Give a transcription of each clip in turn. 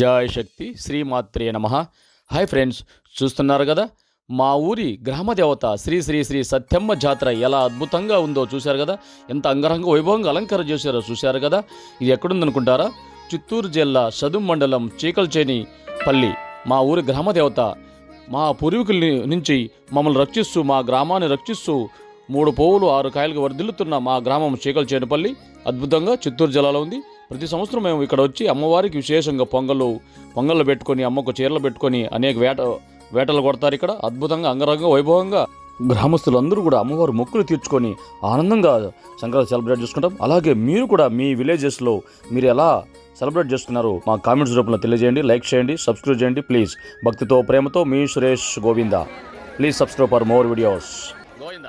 జయ శక్తి శ్రీమాత్రే నమ. Hi friends చూస్తున్నారు కదా? మా ఊరి గ్రామదేవత శ్రీ శ్రీ శ్రీ సత్యమ్మ జాతర ఎలా అద్భుతంగా ఉందో చూశారు కదా? ఎంత అంగరంగ వైభవంగా అలంకారం చేశారో చూశారు కదా? ఇది ఎక్కడుందనుకుంటారా? చిత్తూరు జిల్లా సదుం మండలం చీకల్చేని పల్లి మా ఊరి గ్రామదేవత. మా పూర్వీకుల నుంచి మమ్మల్ని రక్షిస్తూ మా గ్రామాన్ని రక్షిస్తూ మూడు పోవులు ఆరు కాయలకు వర్ధిల్లుతున్న మా గ్రామం చీకల్చేనిపల్లి అద్భుతంగా చిత్తూరు జిల్లాలో ఉంది. ప్రతి సంవత్సరం మేము ఇక్కడ వచ్చి అమ్మవారికి విశేషంగా పొంగలు పొంగళ్ళు పెట్టుకొని అమ్మకు చీరలు పెట్టుకొని అనేక వేట వేటలు కొడతారు ఇక్కడ. అద్భుతంగా అంగరంగ వైభవంగా గ్రామస్తులందరూ కూడా అమ్మవారు మొక్కులు తీర్చుకొని ఆనందంగా సంక్రాంతి సెలబ్రేట్ చేసుకుంటాం. అలాగే మీరు కూడా మీ విలేజెస్లో మీరు ఎలా సెలబ్రేట్ చేస్తున్నారు మా కామెంట్స్ రూపంలో తెలియజేయండి లైక్ చేయండి సబ్స్క్రైబ్ చేయండి ప్లీజ్. భక్తితో ప్రేమతో మీ Suresh Govinda. Please subscribe for more videos. Govinda.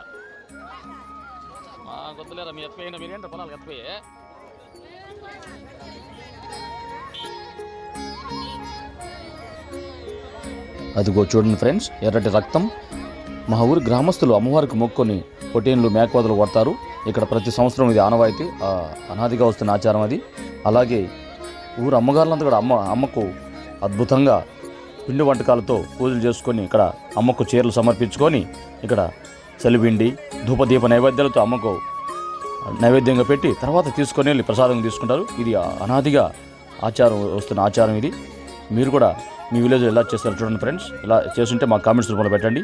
కొత్తలేరా మీ ఎత్తుపోయిన మీరేంట పొలాలు ఎత్తుపోయి? అదిగో చూడండి ఫ్రెండ్స్ ఎర్రటి రక్తం. మా ఊరి గ్రామస్తులు అమ్మవారికి మొక్కుని పొట్టేన్లు మేకవదలు కొడతారు. ఇక్కడ ప్రతి సంవత్సరం ఇది ఆనవాయితీ అనాదిగా వస్తున్న ఆచారం అది. అలాగే ఊరు అమ్మగారులంతా కూడా అమ్మ అమ్మకు అద్భుతంగా పిండి వంటకాలతో పూజలు చేసుకొని ఇక్కడ అమ్మకు చీరలు సమర్పించుకొని ఇక్కడ చలిపిండి ధూపదీప నైవేద్యాలతో అమ్మకు నైవేద్యంగా పెట్టి తర్వాత తీసుకొని వెళ్ళి ప్రసాదం తీసుకుంటారు. ఇది అనాదిగా ఆచారం వస్తున్న ఆచారం ఇది. మీరు కూడా మీ విలేజ్ ఎలా చేస్తారు చూడండి ఫ్రెండ్స్. ఇలా చేస్తుంటే మా కామెంట్స్ రూపంలో పెట్టండి.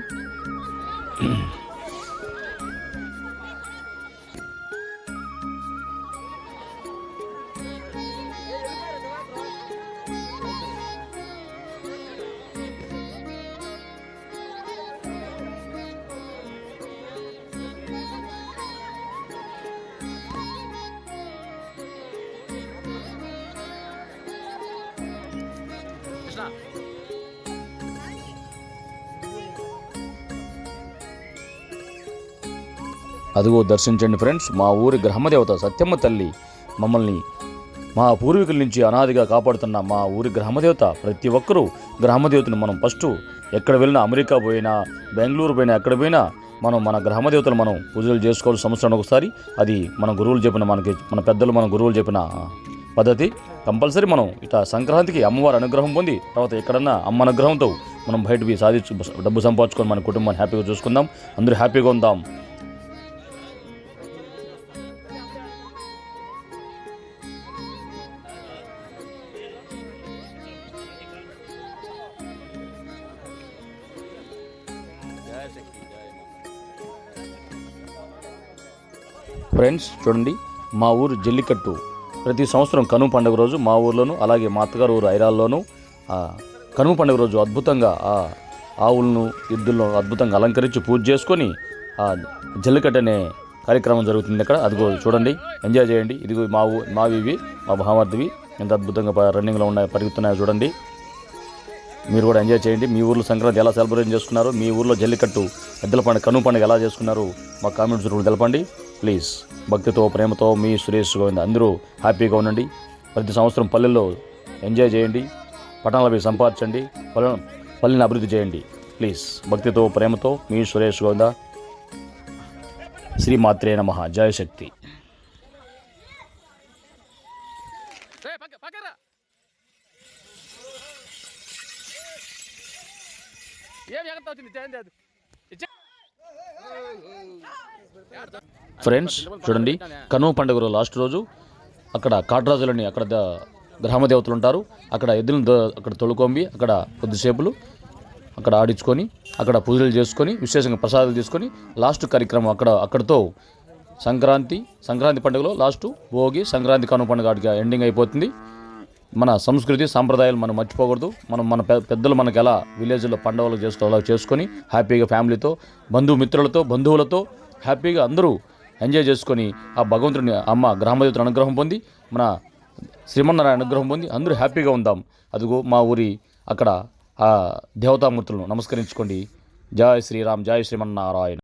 అదిగో దర్శించండి ఫ్రెండ్స్ మా ఊరి గ్రామదేవత సత్యమ్మ తల్లి మమ్మల్ని మా పూర్వీకుల నుంచి అనాదిగా కాపాడుతున్న మా ఊరి గ్రామదేవత ప్రతి ఒక్కరూ గ్రామదేవతను మనం ఫస్ట్ ఎక్కడ వెళ్ళినా అమెరికా పోయినా బెంగళూరు పోయినా ఎక్కడ పోయినా మనం మన గ్రామదేవతలు మనం పూజలు చేసుకోవాలి సంవత్సరానికి ఒకసారి. అది మన గురువులు చెప్పిన మనకి మన పెద్దలు మన గురువులు చెప్పిన పద్ధతి కంపల్సరీ మనం ఇట్లా సంక్రాంతికి అమ్మవారి అనుగ్రహం పొంది తర్వాత ఎక్కడన్నా అమ్మ అనుగ్రహంతో మనం బయటకి సాధించు డబ్బు సంపాదించుకొని మన కుటుంబాన్ని హ్యాపీగా చూసుకుందాం. అందరూ హ్యాపీగా ఉందాం. ఫ్రెండ్స్ చూడండి మా ఊరు జల్లికట్టు. ప్రతి సంవత్సరం కనుమ పండుగ రోజు మా ఊర్లోను అలాగే మా అత్తగారు ఊరు ఐరాల్లోనూ కనుమ పండుగ రోజు అద్భుతంగా ఆ ఆవులను ఎద్దులను అద్భుతంగా అలంకరించి పూజ చేసుకొని ఆ జల్లికట్టు అనే కార్యక్రమం జరుగుతుంది అక్కడ. అదిగో చూడండి ఎంజాయ్ చేయండి. ఇదిగో మా ఊ మావి మా భామర్దివి ఎంత అద్భుతంగా రన్నింగ్లో ఉన్నాయి పరిగెత్తున్నాయో చూడండి. మీరు కూడా ఎంజాయ్ చేయండి. మీ ఊర్లో సంక్రాంతి ఎలా సెలబ్రేట్ చేసుకున్నారు మీ ఊర్లో జల్లికట్టు ఎద్దుల పండుగ కనుమ పండుగ ఎలా చేసుకున్నారు మా కామెంట్స్ రూపంలో తెలపండి. ప్లీజ్ భక్తితో ప్రేమతో మీ సురేష్ గోవింద్. అందరూ హ్యాపీగా ఉండండి. ప్రతి సంవత్సరం పల్లెల్లో ఎంజాయ్ చేయండి. పట్టణాలపై సంపాదించండి. పల్లె పల్లెని అభివృద్ధి చేయండి. ప్లీజ్ భక్తితో ప్రేమతో మీ సురేష్ గోవింద. శ్రీమాత్రే నమ. జయ శక్తి. ఫ్రెండ్స్ చూడండి కనుమ పండుగ లాస్ట్ రోజు అక్కడ కాట్రాజులని అక్కడ గ్రామదేవతలు ఉంటారు. అక్కడ ఎద్దులను అక్కడ తొలుకొంబి అక్కడ కొద్దిసేపులు అక్కడ ఆడించుకొని అక్కడ పూజలు చేసుకొని విశేషంగా ప్రసాదాలు తీసుకొని లాస్ట్ కార్యక్రమం అక్కడ అక్కడతో సంక్రాంతి సంక్రాంతి పండుగలో లాస్ట్ భోగి సంక్రాంతి కనుమ పండుగ ఆడికి ఎండింగ్ అయిపోతుంది. మన సంస్కృతి సాంప్రదాయాలు మనం మర్చిపోకూడదు. మనం మన పెద్దలు మనకి ఎలా విలేజ్లో పండుగలు చేసుకోవాలో చేసుకొని హ్యాపీగా ఫ్యామిలీతో బంధుమిత్రులతో బంధువులతో హ్యాపీగా అందరూ ఎంజాయ్ చేసుకొని ఆ భగవంతుడిని అమ్మ గ్రామదేవతల అనుగ్రహం పొంది మన శ్రీమన్నారాయణ అనుగ్రహం పొంది అందరూ హ్యాపీగా ఉందాం. అదిగో మా ఊరి అక్కడ ఆ దేవతామూర్తులను నమస్కరించుకోండి. జయ శ్రీరామ్ జయ శ్రీమన్నారాయణ.